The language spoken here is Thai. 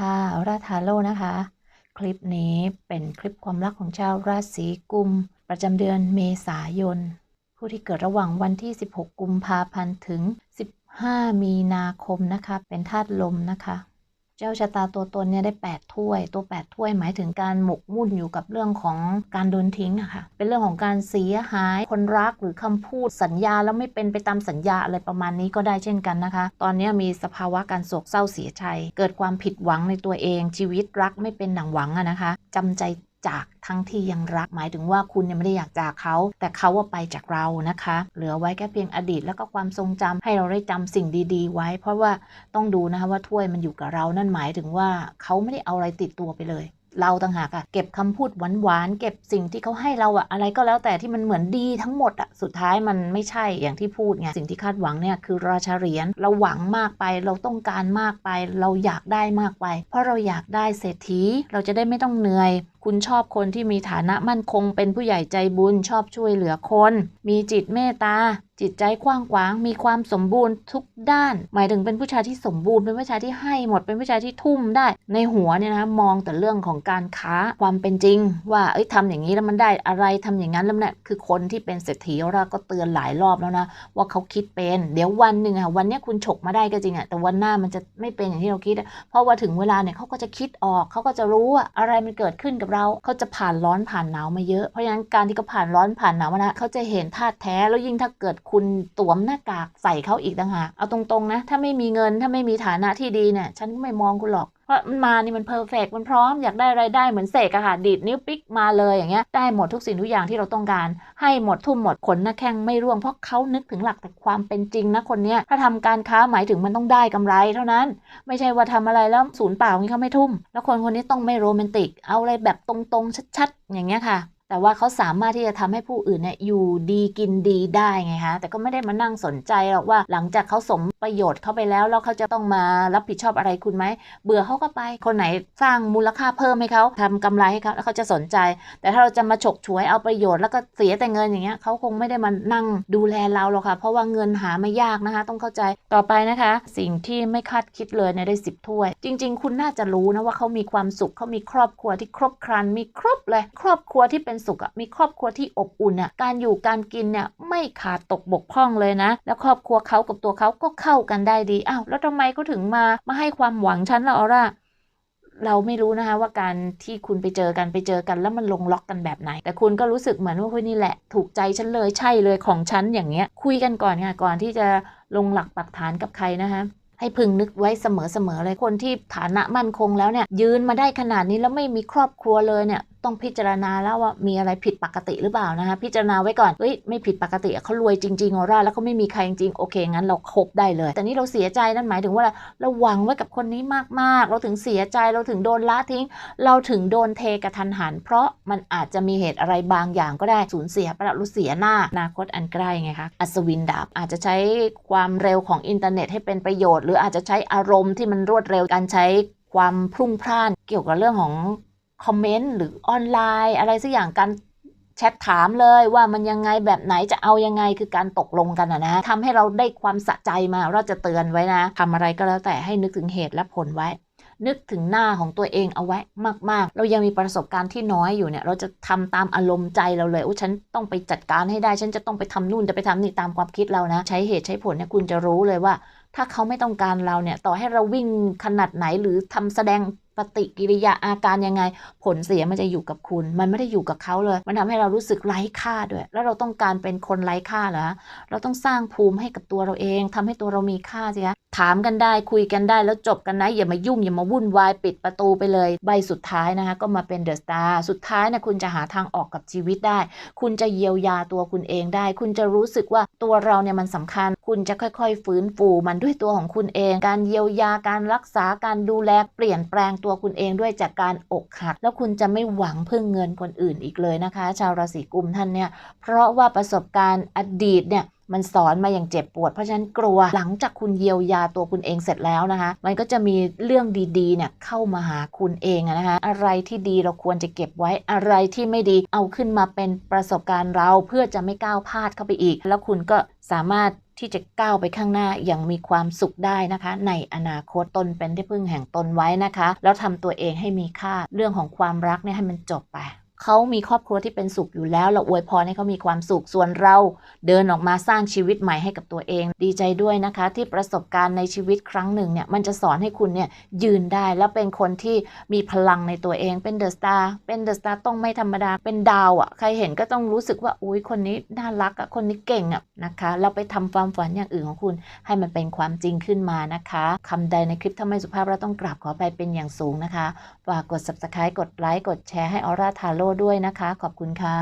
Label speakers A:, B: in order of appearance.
A: ค่ะราทาโร่นะคะ คลิปนี้เป็นคลิปความรักของชาวราศีกุม ประจำเดือนเมษายน ผู้ที่เกิดระหว่างวันที่ 16 กุมภาพันธ์ถึง 15 มีนาคมนะคะ เป็นธาตุลมนะคะ เจ้าชะตาตัวตนเนี่ยได้ 8 ถ้วย ตัว 8 ถ้วยหมายถึงการหมกมุ่นอยู่กับเรื่องของการโดนทิ้งอะค่ะ เป็นเรื่องของการเสียหาย คนรักหรือคำพูดสัญญาแล้วไม่เป็นไปตามสัญญาอะไรประมาณนี้ก็ได้เช่นกันนะคะ ตอนนี้มีสภาวะการโศกเศร้าเสียใจ เกิดความผิดหวังในตัวเอง ชีวิตรักไม่เป็นหนังหวังอะนะคะจำใจ จากทั้งที่ยังรัก หมายถึงว่าคุณยังไม่ได้อยากจากเขา แต่เขาว่าไปจากเรานะคะ เหลือไว้แค่เพียงอดีตแล้วก็ความทรงจำให้เราได้จำสิ่งดีๆ ไว้ เพราะว่าต้องดูนะคะว่าถ้วยมันอยู่กับเรานั่นหมายถึงว่าเขาไม่ได้เอาอะไรติดตัวไปเลยเราต่างหากอะเก็บคำพูดหวานๆเก็บสิ่งที่เขาให้เราอะอะไรก็แล้วแต่ที่มันเหมือนดีทั้งหมดอะสุดท้ายมันไม่ใช่อย่างที่พูดไงสิ่งที่คาดหวังเนี่ยคือราชาเหรียญเราหวังมากไป เราต้องการมากไป เราอยากได้มากไป เพราะเราอยากได้เศรษฐีเราจะได้ไม่ต้องเหนื่อยคุณชอบคนที่มีฐานะมั่นคง เป็นผู้ใหญ่ใจบุญชอบช่วยเหลือคน มีจิตเมตตา จิตใจกว้างขวาง มีความสมบูรณ์ทุกด้าน หมายถึงเป็นผู้ชายที่สมบูรณ์ เป็นผู้ชายที่ให้หมด เป็นผู้ชายที่ทุ่มได้ ในหัวเนี่ยนะมองแต่เรื่องของการค้าความเป็นจริง ว่าเอ้ยทำอย่างนี้แล้วมันได้อะไรทำอย่างนั้นแล้วเนี่ยคือคนที่เป็นเศรษฐีเราก็เตือนหลายรอบแล้วนะว่าเขาคิดเป็น เดี๋ยววันหนึ่งอะวันนี้คุณฉกมาได้ก็จริงอะแต่วันหน้ามันจะไม่เป็นอย่างที่เราคิด เพราะว่าถึงเวลาเนี่ยเขาก็จะคิดออกเขาก็จะรู้ว่าอะไรมันเกิดขึ้นกับเราเขาจะผ่านร้อนผ่านหนาวมาเยอะ เพราะฉะนั้นการที่เขาผ่านร้อนผ่านหนาวมานะเขาจะเห็นธาตุแท้แล้วยิ่งถ้าเกิดคุณตวมหน้ากากใส่เขาอีกต่างหากเอาตรงๆนะ ถ้าไม่มีเงินถ้าไม่มีฐานะที่ดีเนี่ยฉันก็ไม่มองคุณหรอก ราะมันมานี่มันเพอร์เฟกมันพร้อมอยากได้ไรายได้เหมือนเสกอะค่ะดีดนิ้วปิ๊กมาเลยอย่างเงี้ยได้หมดทุกสิ่งทุกอย่างที่เราต้องการ ให้หมดทุ่มหมดขนน้าแข้งไม่ร่วงเพราะเขานึกถึงหลักแต่ความเป็นจริงนะคนเนี้ยถ้าทำการค้าหมายถึงมันต้องได้กำไรเท่านั้น ไม่ใช่ว่าทำอะไรแล้วศูนย์เปล่างี้เขาไม่ทุ่ม แล้วคนคนนี้ต้องไม่โรแมนติก เอาอะไรแบบตรงๆชัดๆ อย่างเงี้ยค่ะแต่ว่าเขาสามารถที่จะทำให้ผู้อื่นเนี่ยอยู่ดีกินดีได้ไงคะแต่ก็ไม่ได้มานั่งสนใจหรอกว่าหลังจากเขาสมประโยชน์เข้าไปแล้ว แล้วเขาจะต้องมารับผิดชอบอะไรคุณไหม เบื่อเขาก็ไป คนไหนสร้างมูลค่าเพิ่มให้เขาทำกำไรให้เขาแล้วเขาจะสนใจ แต่ถ้าเราจะมาฉกฉวยเอาประโยชน์แล้วก็เสียแต่เงินอย่างเงี้ยเขาคงไม่ได้มานั่งดูแลเราหรอกค่ะ เพราะว่าเงินหาไม่ยากนะคะ ต้องเข้าใจต่อไปนะคะ สิ่งที่ไม่คาดคิดเลยเนี่ยได้สิบถ้วย จริง ๆ คุณน่าจะรู้นะว่าเขามีความสุขเขามีครอบครัวที่ครบครัน มีครบเลย ครอบครัวที่เป็นสุขอะมีครอบครัวที่อบอุ่นอะการอยู่การกินเนี่ยไม่ขาดตกบกพร่องเลยนะ แล้วครอบครัวเขากับตัวเขาก็เข้ากันได้ดีอ้าวแล้วทำไมเขาถึงมามาให้ความหวังฉันล่ะออร่าเราไม่รู้นะคะว่าการที่คุณไปเจอกันไปเจอกันแล้วมันลงล็อกกันแบบไหน แต่คุณก็รู้สึกเหมือนว่าเฮ้ยนี่แหละ ถูกใจฉันเลยใช่เลยของฉันอย่างเงี้ย คุยกันก่อนค่ะก่อนที่จะลงหลักปักฐานกับใครนะคะให้พึงนึกไว้เสมอๆเลยคนที่ฐานะมั่นคงแล้วเนี่ยยืนมาได้ขนาดนี้แล้วไม่มีครอบครัวเลยเนี่ย ต้องพิจารณาแล้วว่ามีอะไรผิดปกติหรือเปล่านะคะพิจารณาไว้ก่อนเฮ้ยไม่ผิดปกติเขารวยจริงๆออร่าแล้วเขาไม่มีใครจริงๆโอเคงั้นเราคบได้เลย แต่นี่เราเสียใจนั่นหมายถึงว่าเราหวังไว้กับคนนี้มากๆ เราถึงเสียใจเราถึงโดนละทิ้ง เราถึงโดนเทกระทันหัน เพราะมันอาจจะมีเหตุอะไรบางอย่างก็ได้สูญเสียไปแล้วรู้เสียหน้าอนาคตอันใกล้ไงคะอัศวินดาบอาจจะใช้ความเร็วของอินเทอร์เน็ตให้เป็นประโยชน์ หรืออาจจะใช้อารมณ์ที่มันรวดเร็วการใช้ความพรุ่งพล่านเกี่ยวกับเรื่องของ คอมเมนต์หรือออนไลน์ อะไรสักอย่างการแชทถามเลยว่ามันยังไงแบบไหนจะเอายังไงคือการตกลงกันนะนะทำให้เราได้ความสะใจมาเราจะเตือนไว้นะทำอะไรก็แล้วแต่ให้นึกถึงเหตุและผลไว้ นึกถึงหน้าของตัวเองเอาไว้มาก ๆ เรายังมีประสบการณ์ที่น้อยอยู่เนี่ย เราจะทำตามอารมณ์ใจเราเลยโอ้ฉันต้องไปจัดการให้ได้ ฉันจะต้องไปทำนู่นจะไปทำนี่ตามความคิดเรานะ ใช้เหตุใช้ผลเนี่ยคุณจะรู้เลยว่า ถ้าเขาไม่ต้องการเราเนี่ยต่อให้เราวิ่งขนาดไหนหรือทำแสดง ฏิกิริยาอาการยังไง ผลเสียมันจะอยู่กับคุณ มันไม่ได้อยู่กับเขาเลย มันทำให้เรารู้สึกไร้ค่าด้วย แล้วเราต้องการเป็นคนไร้ค่าเหรอเราต้องสร้างภูมิให้กับตัวเราเองทำให้ตัวเรามีค่าสิคะ ถามกันได้คุยกันได้แล้วจบกันนะ อย่ามายุ่ง อย่ามาวุ่นวายปิดประตูไปเลย ใบสุดท้ายนะคะ ก็มาเป็นเดอะสตาร์สุดท้ายนะคุณจะหาทางออกกับชีวิตได้ คุณจะเยียวยาตัวคุณเองได้ คุณจะรู้สึกว่าตัวเราเนี่ยมันสำคัญ คุณจะค่อยๆ ฟื้นฟูมันด้วยตัวของคุณเอง การเยียวยาการรักษาการดูแลเปลี่ยนแปลงตัวคุณเองด้วยจากการอกหัก แล้วคุณจะไม่หวังพึ่งเงินคนอื่นอีกเลยนะคะ ชาวราศีกุมท่านเนี่ยเพราะว่าประสบการณ์อดีตเนี่ย มันสอนมาอย่างเจ็บปวด เพราะฉะนั้นกลัวหลังจากคุณเยียวยาตัวคุณเองเสร็จแล้วนะคะ มันก็จะมีเรื่องดีๆเนี่ยเข้ามาหาคุณเองนะคะอะไรที่ดีเราควรจะเก็บไว้อะไรที่ไม่ดีเอาขึ้นมาเป็นประสบการณ์เราเพื่อจะไม่ก้าวพลาดเข้าไปอีก แล้วคุณก็สามารถที่จะก้าวไปข้างหน้าอย่างมีความสุขได้นะคะ ในอนาคตตนเป็นที่พึ่งแห่งตนไว้นะคะ แล้วทำตัวเองให้มีค่าเรื่องของความรักเนี่ยให้มันจบไป เขามีครอบครัวที่เป็นสุขอยู่แล้ว เราอวยพรให้เขามีความสุข ส่วนเราเดินออกมาสร้างชีวิตใหม่ให้กับตัวเอง ดีใจด้วยนะคะ ที่ประสบการณ์ในชีวิตครั้งหนึ่งเนี่ย มันจะสอนให้คุณเนี่ยยืนได้และเป็นคนที่มีพลังในตัวเอง เป็นเดอะสตาร์ เป็นเดอะสตาร์ต้องไม่ธรรมดา เป็นดาวอะ่ะ ใครเห็นก็ต้องรู้สึกว่า อุ้ยคนนี้น่ารักอะ่ะ คนนี้เก่งอะ่ะนะคะ เราไปทำความฝันอย่างอื่นของคุณ ให้มันเป็นความจริงขึ้นมานะคะคำใดในคลิปถ้าไม่สุภาพเราต้องกราบขอไปเป็นอย่างสูงนะคะ ฝากกด subscribe กดไลค์ กดแชร์ให้ออร่าทาโร่ด้วยนะคะ ขอบคุณค่ะ